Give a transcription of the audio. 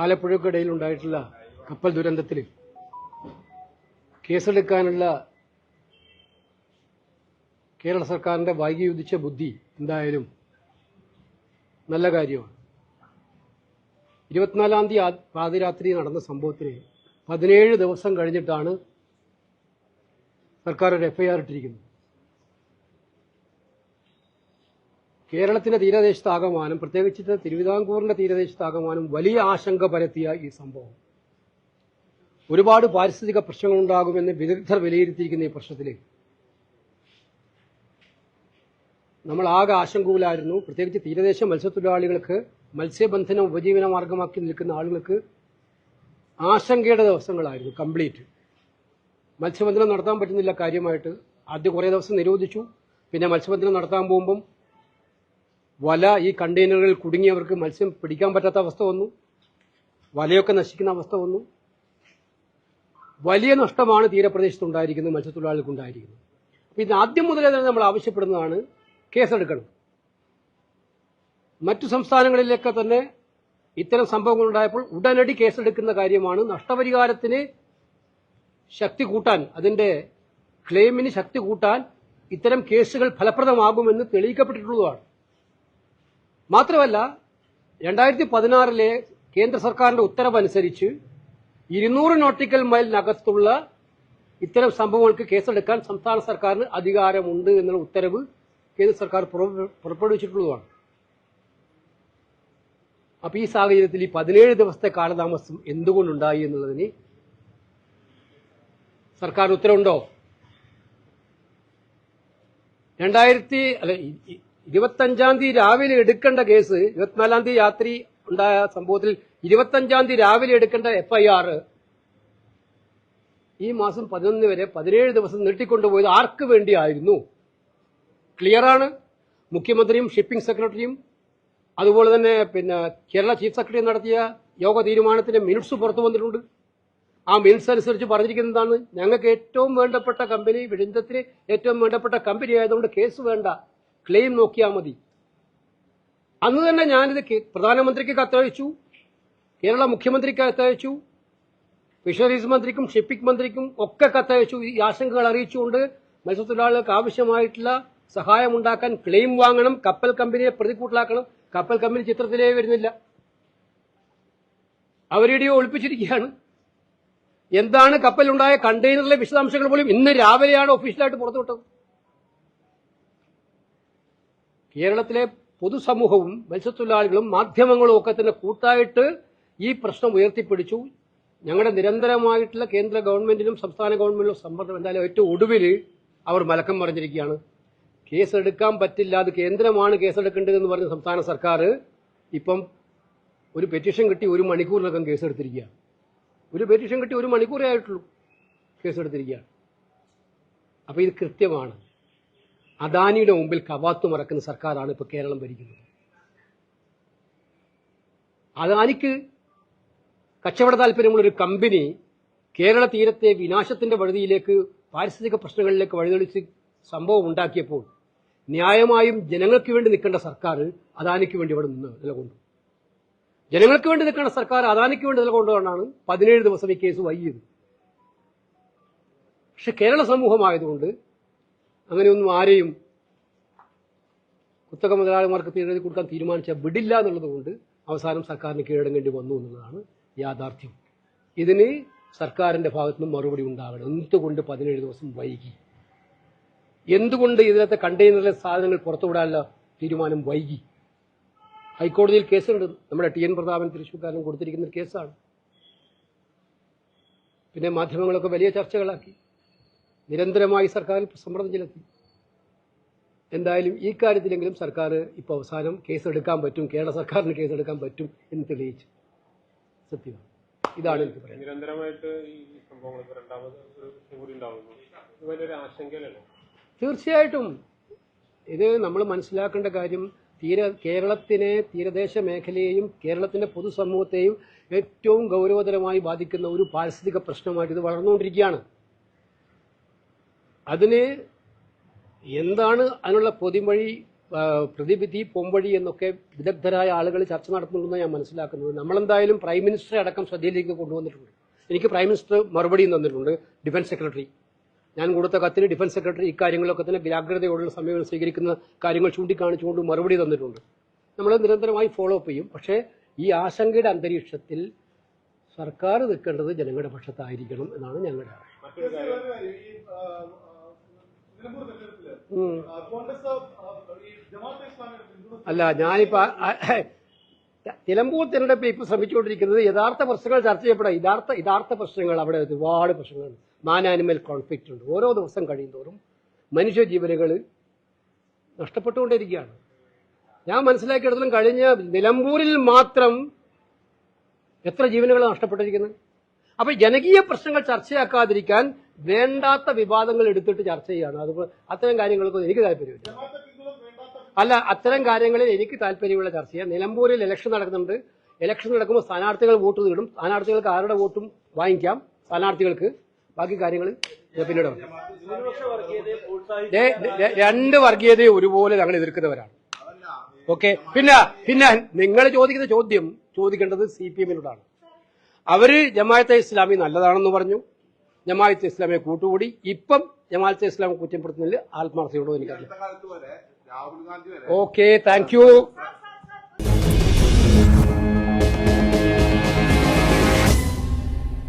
ആലപ്പുഴക്കിടയിൽ ഉണ്ടായിട്ടുള്ള കപ്പൽ ദുരന്തത്തിൽ കേസെടുക്കാനുള്ള കേരള സർക്കാരിന്റെ വൈകിയുദിച്ച ബുദ്ധി എന്തായാലും നല്ല കാര്യമാണ്. ഇരുപത്തിനാലാം തീയതി പാതിരാത്രി നടന്ന സംഭവത്തിന് പതിനേഴ് ദിവസം കഴിഞ്ഞിട്ടാണ് സർക്കാർ ഒരു എഫ്ഐആർ ഇട്ടിരിക്കുന്നത്. കേരളത്തിന്റെ തീരദേശത്താകമാനം പ്രത്യേകിച്ച് തിരുവിതാംകൂറിന്റെ തീരദേശത്താകമാനം വലിയ ആശങ്ക പരത്തിയ ഈ സംഭവം. ഒരുപാട് പാരിസ്ഥിതിക പ്രശ്നങ്ങളുണ്ടാകുമെന്ന് വിദഗ്ധർ വിലയിരുത്തിയിരിക്കുന്ന ഈ പ്രശ്നത്തിൽ നമ്മൾ ആകെ ആശങ്കയിലായിരുന്നു. പ്രത്യേകിച്ച് തീരദേശ മത്സ്യത്തൊഴിലാളികൾക്ക് മത്സ്യബന്ധനം ഉപജീവന മാർഗമാക്കി നിൽക്കുന്ന ആളുകൾക്ക് ആശങ്കയുടെ ദിവസങ്ങളായിരുന്നു കംപ്ലീറ്റ് മത്സ്യബന്ധനം നടത്താൻ പറ്റുന്നില്ല കാര്യമായിട്ട്. ആദ്യം കുറേ ദിവസം നിരോധിച്ചു. പിന്നെ മത്സ്യബന്ധനം നടത്താൻ പോകുമ്പം വല ഈ കണ്ടെയ്നറുകളിൽ കുടുങ്ങിയവർക്ക് മത്സ്യം പിടിക്കാൻ പറ്റാത്ത അവസ്ഥ വന്നു. വലയൊക്കെ നശിക്കുന്ന അവസ്ഥ വന്നു. വലിയ നഷ്ടമാണ് തീരപ്രദേശത്ത് ഉണ്ടായിരിക്കുന്നത് മത്സ്യത്തൊഴിലാളികൾക്ക് ഉണ്ടായിരിക്കുന്നത് അപ്പൊ ഇത് ആദ്യം മുതലേ തന്നെ നമ്മൾ ആവശ്യപ്പെടുന്നതാണ് കേസെടുക്കണം. മറ്റു സംസ്ഥാനങ്ങളിലൊക്കെ തന്നെ ഇത്തരം സംഭവങ്ങൾ ഉണ്ടായപ്പോൾ ഉടനടി കേസെടുക്കുന്ന കാര്യമാണ്. നഷ്ടപരിഹാരത്തിന് ശക്തി കൂട്ടാൻ അതിന്റെ ക്ലെയിമിന് ശക്തി കൂട്ടാൻ ഇത്തരം കേസുകൾ ഫലപ്രദമാകുമെന്ന് തെളിയിക്കപ്പെട്ടിട്ടുള്ളതാണ്. മാത്രമല്ല രണ്ടായിരത്തി പതിനാറിലെ കേന്ദ്ര സർക്കാരിന്റെ ഉത്തരവനുസരിച്ച് ഇരുന്നൂറ് നോട്ടിക്കൽ മൈലിനകത്തുള്ള ഇത്തരം സംഭവങ്ങൾക്ക് കേസെടുക്കാൻ സംസ്ഥാന സർക്കാരിന് അധികാരമുണ്ട് എന്നുള്ള ഉത്തരവ് കേന്ദ്ര സർക്കാർ പുറ- പുറപ്പെടുവിച്ചിട്ടുള്ളതാണ്. അപ്പൊ ഈ സാഹചര്യത്തിൽ ഈ പതിനേഴ് ദിവസത്തെ കാലതാമസം എന്തുകൊണ്ടുണ്ടായി എന്നുള്ളതിന് സർക്കാർ ഉത്തരവുണ്ടോ? രണ്ടായിരത്തി അല്ല ഇരുപത്തഞ്ചാം തീയതി രാവിലെ എടുക്കേണ്ട കേസ് ഇരുപത്തിനാലാം തീയതി രാത്രി ഉണ്ടായ സംഭവത്തിൽ ഇരുപത്തഞ്ചാം തീയതി രാവിലെ എടുക്കേണ്ട എഫ്ഐആർ ഈ മാസം പതിനൊന്ന് വരെ പതിനേഴ് ദിവസം നീട്ടിക്കൊണ്ടുപോയത് ആർക്ക് വേണ്ടിയായിരുന്നു? ക്ലിയറാണ് മുഖ്യമന്ത്രിയും ഷിപ്പിംഗ് സെക്രട്ടറിയും അതുപോലെ തന്നെ പിന്നെ കേരള ചീഫ് സെക്രട്ടറി നടത്തിയ യോഗ തീരുമാനത്തിന്റെ മിനിറ്റ്സ് പുറത്തു വന്നിട്ടുണ്ട്. ആ മിനിറ്റ്സ് അനുസരിച്ച് പറഞ്ഞിരിക്കുന്നത് എന്താണ് ഞങ്ങൾക്ക് ഏറ്റവും വേണ്ടപ്പെട്ട കമ്പനി വിഴിഞ്ചത്തിന് ഏറ്റവും വേണ്ടപ്പെട്ട കമ്പനി ആയതുകൊണ്ട് കേസ് വേണ്ട. ക്ലെയിം നോക്കിയാൽ മതി. അന്ന് തന്നെ ഞാനിത് പ്രധാനമന്ത്രിക്ക് കത്തയച്ചു കേരള മുഖ്യമന്ത്രിക്ക് കത്തയച്ചു ഫിഷറീസ് മന്ത്രിക്കും ഷിപ്പിംഗ് മന്ത്രിക്കും ഒക്കെ കത്തയച്ചു. ഈ ആശങ്കകൾ അറിയിച്ചുകൊണ്ട് മത്സ്യത്തൊഴിലാളികൾക്ക് ആവശ്യമായിട്ടുള്ള സഹായം ഉണ്ടാക്കാൻ ക്ലെയിം വാങ്ങണം കപ്പൽ കമ്പനിയെ പ്രതിക്കൂട്ടിലാക്കണം. കപ്പൽ കമ്പനി ചിത്രത്തിലേ വരുന്നില്ല. അവരുടെയോ ഒളിപ്പിച്ചിരിക്കുകയാണ്. എന്താണ് കപ്പലുണ്ടായ കണ്ടെയ്നറിലെ വിശദാംശങ്ങൾ പോലും ഇന്ന് രാവിലെയാണ് ഒഫീഷ്യലായിട്ട് പുറത്തുവിട്ടത്. കേരളത്തിലെ പൊതുസമൂഹവും മത്സ്യത്തൊഴിലാളികളും മാധ്യമങ്ങളും ഒക്കെ തന്നെ കൂട്ടായിട്ട് ഈ പ്രശ്നം ഉയർത്തിപ്പിടിച്ചു. ഞങ്ങളുടെ നിരന്തരമായിട്ടുള്ള കേന്ദ്ര ഗവൺമെന്റിനും സംസ്ഥാന ഗവൺമെന്റിനും സമ്മർദ്ദം എന്തായാലും ഏറ്റവും ഒടുവിൽ അവർ മലക്കം പറഞ്ഞിരിക്കുകയാണ് കേസെടുക്കാൻ പറ്റില്ല അത് കേന്ദ്രമാണ് കേസെടുക്കേണ്ടതെന്ന് പറഞ്ഞ സംസ്ഥാന സർക്കാർ ഇപ്പം ഒരു പെറ്റീഷൻ കിട്ടി ഒരു മണിക്കൂറിനകം കേസെടുത്തിരിക്കുകയാണ്. ഒരു പെറ്റീഷൻ കിട്ടി ഒരു മണിക്കൂറേ ആയിട്ടുള്ളൂ കേസെടുത്തിരിക്കുകയാണ്. അപ്പോൾ ഇത് കൃത്യമാണ്. അദാനിയുടെ മുമ്പിൽ കവാത്തു മറക്കുന്ന സർക്കാരാണ് ഇപ്പോൾ കേരളം ഭരിക്കുന്നത്. അദാനിക്ക് കച്ചവട താല്പര്യമുള്ള ഒരു കമ്പനി കേരള തീരത്തെ വിനാശത്തിന്റെ വഴുതിയിലേക്ക് പാരിസ്ഥിതിക പ്രശ്നങ്ങളിലേക്ക് വഴിതെളിച്ച് സംഭവം ഉണ്ടാക്കിയപ്പോൾ ന്യായമായും ജനങ്ങൾക്ക് വേണ്ടി നിൽക്കേണ്ട സർക്കാർ അദാനിക്ക് വേണ്ടി ഇവിടെ നിന്ന് നിലകൊണ്ടു. ജനങ്ങൾക്ക് വേണ്ടി നിൽക്കേണ്ട സർക്കാർ അദാനിക്ക് വേണ്ടി നിലകൊണ്ടുകൊണ്ടാണ് പതിനേഴ് ദിവസം ഈ കേസ് വൈകിയത്. പക്ഷെ കേരള സമൂഹമായതുകൊണ്ട് അങ്ങനെയൊന്നും ആരെയും കുത്തക മുതലാളിമാർക്ക് തീരെഴുതി കൊടുക്കാൻ തീരുമാനിച്ച വിടില്ല എന്നുള്ളതുകൊണ്ട് അവസാനം സർക്കാരിന് കീഴടങ്ങേണ്ടി വന്നു എന്നുള്ളതാണ് യാഥാർത്ഥ്യം. ഇതിന് സർക്കാരിന്റെ ഭാഗത്തുനിന്ന് മറുപടി ഉണ്ടാകണം എന്തുകൊണ്ട് പതിനേഴ് ദിവസം വൈകി? എന്തുകൊണ്ട് ഇതിനകത്തെ കണ്ടെയ്നറിലെ സാധനങ്ങൾ പുറത്തുവിടാനുള്ള തീരുമാനം വൈകി? ഹൈക്കോടതിയിൽ കേസുണ്ട്. നമ്മുടെ ടി എൻ പ്രതാപൻ തൃശ്ശൂർക്കാരൻ കൊടുത്തിരിക്കുന്ന കേസാണ്. പിന്നെ മാധ്യമങ്ങളൊക്കെ വലിയ ചർച്ചകളാക്കി. നിരന്തരമായി സർക്കാരിൽ സമ്മർദ്ദം ചെലുത്തി എന്തായാലും ഈ കാര്യത്തിലെങ്കിലും സർക്കാർ ഇപ്പോൾ അവസാനം കേസെടുക്കാൻ പറ്റും കേരള സർക്കാരിന് കേസെടുക്കാൻ പറ്റും എന്ന് തെളിയിച്ചു. സത്യമാണ്. ഇതാണ് എനിക്ക് പറയുന്നത് നിരന്തരമായിട്ട് ഈ സംഭവങ്ങൾ രണ്ടാമത് തീർച്ചയായിട്ടും. ഇത് നമ്മൾ മനസ്സിലാക്കേണ്ട കാര്യം തീര കേരളത്തിനെ തീരദേശ മേഖലയെയും കേരളത്തിന്റെ പൊതുസമൂഹത്തെയും ഏറ്റവും ഗൗരവതരമായി ബാധിക്കുന്ന ഒരു പാരിസ്ഥിതിക പ്രശ്നമായിട്ട് ഇത് വളർന്നുകൊണ്ടിരിക്കുകയാണ്. അതിന് എന്താണ് അതിനുള്ള പൊതിമഴി പ്രതിവിധി പോംവഴി എന്നൊക്കെ വിദഗ്ധരായ ആളുകൾ ചർച്ച നടത്തുന്നുണ്ടെന്ന് ഞാൻ മനസ്സിലാക്കുന്നത്. നമ്മളെന്തായാലും പ്രൈം മിനിസ്റ്ററെ അടക്കം ശ്രദ്ധയിലേക്ക് കൊണ്ടുവന്നിട്ടുണ്ട്. എനിക്ക് പ്രൈം മിനിസ്റ്റർ മറുപടിയും തന്നിട്ടുണ്ട് ഡിഫൻസ് സെക്രട്ടറി. ഞാൻ കൊടുത്ത കത്തിന് ഡിഫൻസ് സെക്രട്ടറി ഇക്കാര്യങ്ങളൊക്കെ തന്നെ ജാഗ്രതയോടുള്ള സമീപനം സ്വീകരിക്കുന്ന കാര്യങ്ങൾ ചൂണ്ടിക്കാണിച്ചുകൊണ്ട് മറുപടി തന്നിട്ടുണ്ട്. നമ്മൾ നിരന്തരമായി ഫോളോ അപ്പ് ചെയ്യും. പക്ഷേ ഈ ആശങ്കയുടെ അന്തരീക്ഷത്തിൽ സർക്കാർ നിൽക്കേണ്ടത് ജനങ്ങളുടെ പക്ഷത്തായിരിക്കണം എന്നാണ് ഞങ്ങളുടെ അല്ല ഞാനിപ്പോ തിലമ്പൂർ നിലമ്പൂർ തിരഞ്ഞെടുപ്പ് ഇപ്പൊ ശ്രമിച്ചുകൊണ്ടിരിക്കുന്നത് യഥാർത്ഥ പ്രശ്നങ്ങൾ ചർച്ച ചെയ്യപ്പെടാം. യഥാർത്ഥ യഥാർത്ഥ പ്രശ്നങ്ങൾ അവിടെ ഒരുപാട് പ്രശ്നങ്ങളുണ്ട്. മാൻ ആനിമൽ കോൺഫ്ലിക്റ്റ് ഉണ്ട്. ഓരോ ദിവസം കഴിയുന്തോറും മനുഷ്യജീവനുകൾ നഷ്ടപ്പെട്ടുകൊണ്ടിരിക്കുകയാണ്. ഞാൻ മനസ്സിലാക്കിയെടുത്തോളം കഴിഞ്ഞ നിലമ്പൂരിൽ മാത്രം എത്ര ജീവനുകൾ നഷ്ടപ്പെട്ടിരിക്കുന്നത്? അപ്പൊ ജനകീയ പ്രശ്നങ്ങൾ ചർച്ചയാക്കാതിരിക്കാൻ വേണ്ടാത്ത വിവാദങ്ങൾ എടുത്തിട്ട് ചർച്ച ചെയ്യാണ്. അതുപോലെ അത്തരം കാര്യങ്ങൾക്കൊന്നും എനിക്ക് താല്പര്യമില്ല. അല്ല അത്തരം കാര്യങ്ങളിൽ എനിക്ക് താല്പര്യമുള്ള ചർച്ച ചെയ്യാം. നിലമ്പൂരിൽ ഇലക്ഷൻ നടക്കുന്നുണ്ട്. ഇലക്ഷൻ നടക്കുമ്പോൾ സ്ഥാനാർത്ഥികൾ വോട്ട് നേടും. സ്ഥാനാർത്ഥികൾക്ക് ആരുടെ വോട്ടും വാങ്ങിക്കാം? സ്ഥാനാർത്ഥികൾക്ക്. ബാക്കി കാര്യങ്ങൾ പിന്നീട് രണ്ട് വർഗീയതയെ ഒരുപോലെ ഞങ്ങൾ എതിർക്കുന്നവരാണ്. ഓക്കെ? പിന്നെ പിന്നെ നിങ്ങൾ ചോദിക്കുന്ന ചോദ്യം ചോദിക്കേണ്ടത് സി പി എമ്മിനോടാണ്. അവർ ജമാഅത്തെ ഇസ്ലാമി നല്ലതാണെന്ന് പറഞ്ഞു. ജമാഅത്തെ ഇസ്ലാമിയെ കൂട്ടുകൂടി ഇപ്പം ജമാഅത്ത് ഇസ്ലാമെ കുറ്റപ്പെടുത്തുന്നതിൽ ആത്മാർത്ഥയോടോ എനിക്കറിയാം ഓക്കെ താങ്ക് യു